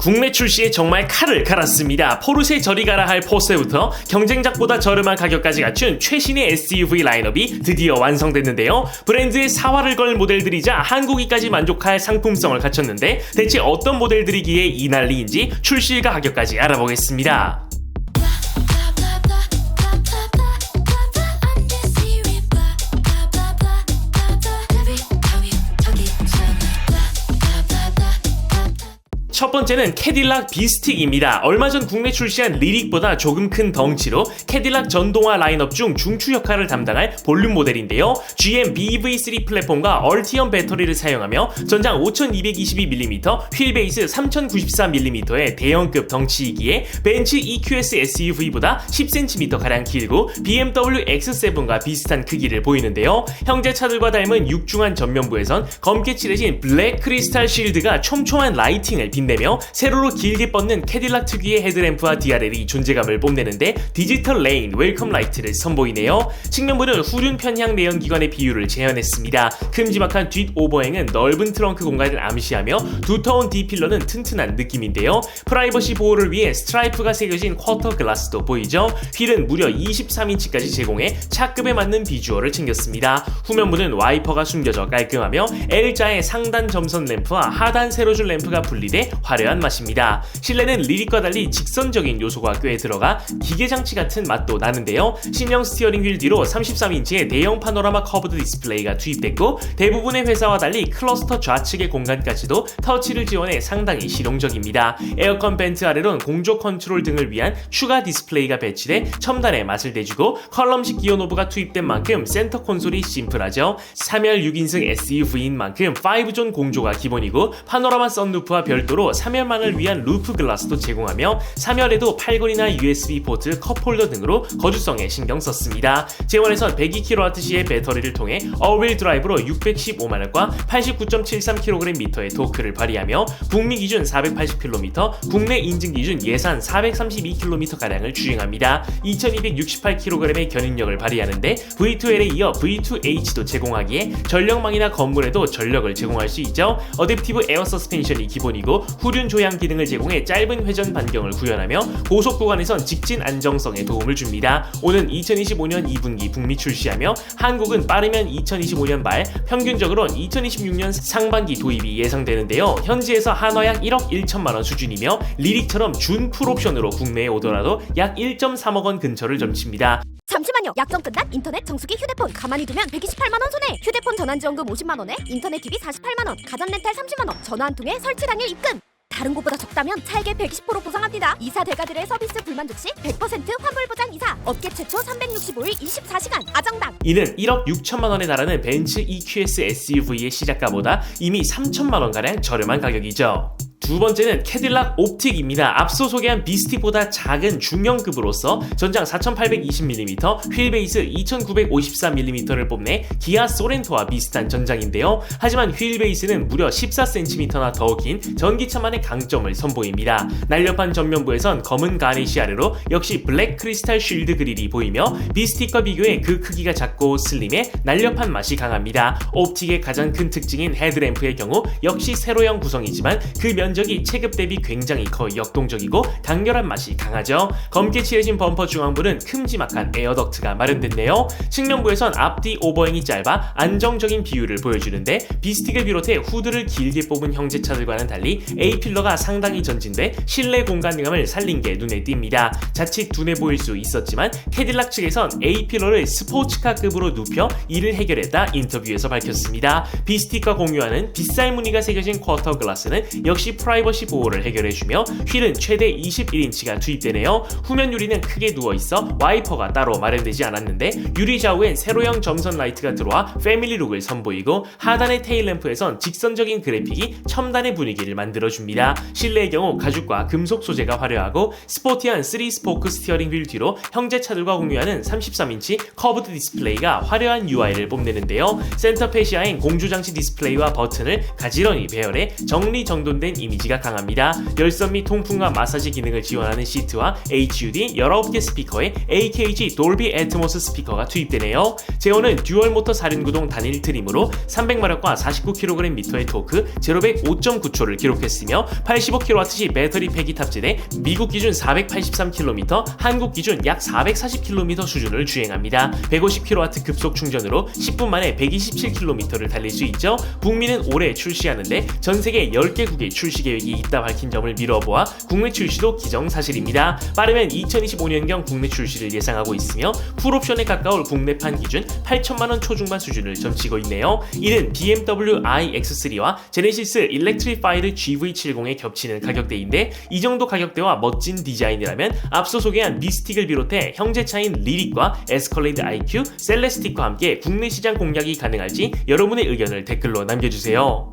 국내 출시에 정말 칼을 갈았습니다. 포르쉐 저리 가라 할 포스부터 경쟁작보다 저렴한 가격까지 갖춘 최신의 SUV 라인업이 드디어 완성됐는데요. 브랜드의 사활을 걸 모델들이자 한국이까지 만족할 상품성을 갖췄는데 대체 어떤 모델들이기에 이 난리인지 출시일과 가격까지 알아보겠습니다. 첫 번째는 캐딜락 비스틱입니다. 얼마 전 국내 출시한 리릭보다 조금 큰 덩치로 캐딜락 전동화 라인업 중 중추 역할을 담당할 볼륨 모델인데요. GM BV3 플랫폼과 얼티엄 배터리를 사용하며 전장 5222mm, 휠 베이스 3094mm의 대형급 덩치이기에 벤츠 EQS SUV보다 10cm가량 길고 BMW X7과 비슷한 크기를 보이는데요. 형제 차들과 닮은 육중한 전면부에선 검게 칠해진 블랙 크리스탈 실드가 촘촘한 라이팅을 빛내 내며 세로로 길게 뻗는 캐딜락 특유의 헤드램프와 DRL이 존재감을 뽐내는데 디지털 레인 웰컴 라이트를 선보이네요. 측면부는 후륜 편향 내연기관의 비율을 재현했습니다. 큼지막한 뒷 오버행은 넓은 트렁크 공간을 암시하며 두터운 D필러는 튼튼한 느낌인데요. 프라이버시 보호를 위해 스트라이프가 새겨진 쿼터 글라스도 보이죠? 휠은 무려 23인치까지 제공해 차급에 맞는 비주얼을 챙겼습니다. 후면부는 와이퍼가 숨겨져 깔끔하며 L자의 상단 점선 램프와 하단 세로줄 램프가 분리돼 화려한 맛입니다. 실내는 리릭과 달리 직선적인 요소가 꽤 들어가 기계 장치 같은 맛도 나는데요. 신형 스티어링 휠 뒤로 33인치의 대형 파노라마 커브드 디스플레이가 투입됐고 대부분의 회사와 달리 클러스터 좌측의 공간까지도 터치를 지원해 상당히 실용적입니다. 에어컨 벤트 아래론 공조 컨트롤 등을 위한 추가 디스플레이가 배치돼 첨단의 맛을 내주고 컬럼식 기어 노브가 투입된 만큼 센터 콘솔이 심플하죠. 3열 6인승 SUV인 만큼 5존 공조가 기본이고 파노라마 썬루프와 별도로 3열만을 위한 루프 글라스도 제공하며 3열에도 8건이나 USB 포트, 컵홀더 등으로 거주성에 신경 썼습니다. 제원에선 102kWh의 배터리를 통해 어윌 드라이브로 615마력과 89.73kgm의 토크를 발휘하며 북미 기준 480km, 국내 인증 기준 예산 432km가량을 주행합니다. 2268kg의 견인력을 발휘하는데 V2L에 이어 V2H도 제공하기에 전력망이나 건물에도 전력을 제공할 수 있죠. 어댑티브 에어 서스펜션이 기본이고 후륜 조향 기능을 제공해 짧은 회전 반경을 구현하며 고속 구간에선 직진 안정성에 도움을 줍니다. 오는 2025년 2분기 북미 출시하며 한국은 빠르면 2025년 말, 평균적으로는 2026년 상반기 도입이 예상되는데요. 현지에서 한화 약 1억 1천만 원 수준이며 리릭처럼 준 풀옵션으로 국내에 오더라도 약 1.3억 원 근처를 점칩니다. 잠시만요. 약정 끝난 인터넷 정수기 휴대폰 가만히 두면 128만 원 손해. 휴대폰 전환 지원금 50만 원에 인터넷 기비 48만 원, 가전 렌탈 30만 원, 전화 한 통에 설치 당일 입금. 다른 곳보다 적다면 차액의 120% 보상합니다. 이사 대가들의 서비스 불만족 시 100% 환불 보장 이사. 업계 최초 365일 24시간 아정당. 이는 1억 6천만 원에 달하는 벤츠 EQS SUV의 시작가보다 이미 3천만 원가량 저렴한 가격이죠. 두 번째는 캐딜락 옵틱입니다. 앞서 소개한 비스틱보다 작은 중형급으로서 전장 4820mm, 휠 베이스 2954mm를 뽐내 기아 소렌토와 비슷한 전장인데요. 하지만 휠 베이스는 무려 14cm나 더 긴 전기차만의 강점을 선보입니다. 날렵한 전면부에선 검은 가니시 아래로 역시 블랙 크리스탈 쉴드 그릴이 보이며 비스틱과 비교해 그 크기가 작고 슬림해 날렵한 맛이 강합니다. 옵틱의 가장 큰 특징인 헤드램프의 경우 역시 세로형 구성이지만 그 면적 이 체급 대비 굉장히 커 역동적이고 강렬한 맛이 강하죠. 검게 칠해진 범퍼 중앙부는 큼지막한 에어덕트가 마련됐네요. 측면부에선 앞뒤 오버행이 짧아 안정적인 비율을 보여주는데 비스틱을 비롯해 후드를 길게 뽑은 형제차들과는 달리 A필러가 상당히 전진돼 실내 공간감을 살린 게 눈에 띕니다. 자칫 둔해 보일 수 있었지만 캐딜락 측에선 A필러를 스포츠카급으로 눕혀 이를 해결했다 인터뷰에서 밝혔습니다. 비스틱과 공유하는 빗살 무늬가 새겨진 쿼터 글라스는 역시 프라이버시 보호를 해결해주며 휠은 최대 21인치가 투입되네요. 후면 유리는 크게 누워있어 와이퍼가 따로 마련되지 않았는데 유리 좌우엔 세로형 점선 라이트가 들어와 패밀리 룩을 선보이고 하단의 테일램프에선 직선적인 그래픽이 첨단의 분위기를 만들어줍니다. 실내의 경우 가죽과 금속 소재가 화려하고 스포티한 3 스포크 스티어링 휠 뒤로 형제 차들과 공유하는 33인치 커브드 디스플레이가 화려한 UI를 뽐내는데요. 센터 페시아인 공조장치 디스플레이와 버튼을 가지런히 배열해 정리정돈된 이미지 이미지가 강합니다. 열선 및 통풍과 마사지 기능을 지원하는 시트와 HUD 19개 스피커에 AKG 돌비 애트모스 스피커가 투입되네요. 제어는 듀얼 모터 4륜 구동 단일 트림으로 300마력과 49kg 미터의 토크, 제로백 5.9초를 기록했으며 85kWh 배터리 팩이 탑재돼 미국 기준 483km, 한국 기준 약 440km 수준을 주행합니다. 150kW 급속 충전으로 10분 만에 127km를 달릴 수 있죠. 북미는 올해 출시하는데 전 세계 10개국의 출시 계획이 있다 밝힌 점을 미뤄보아 국내 출시도 기정사실입니다. 빠르면 2025년경 국내 출시를 예상하고 있으며 풀옵션에 가까울 국내판 기준 8천만원 초중반 수준을 점치고 있네요. 이는 BMW iX3와 제네시스 일렉트리파이드 GV70에 겹치는 가격대인데 이 정도 가격대와 멋진 디자인이라면 앞서 소개한 미스틱을 비롯해 형제 차인 리릭과 에스컬레이드 IQ, 셀레스틱과 함께 국내 시장 공략이 가능할지 여러분의 의견을 댓글로 남겨주세요.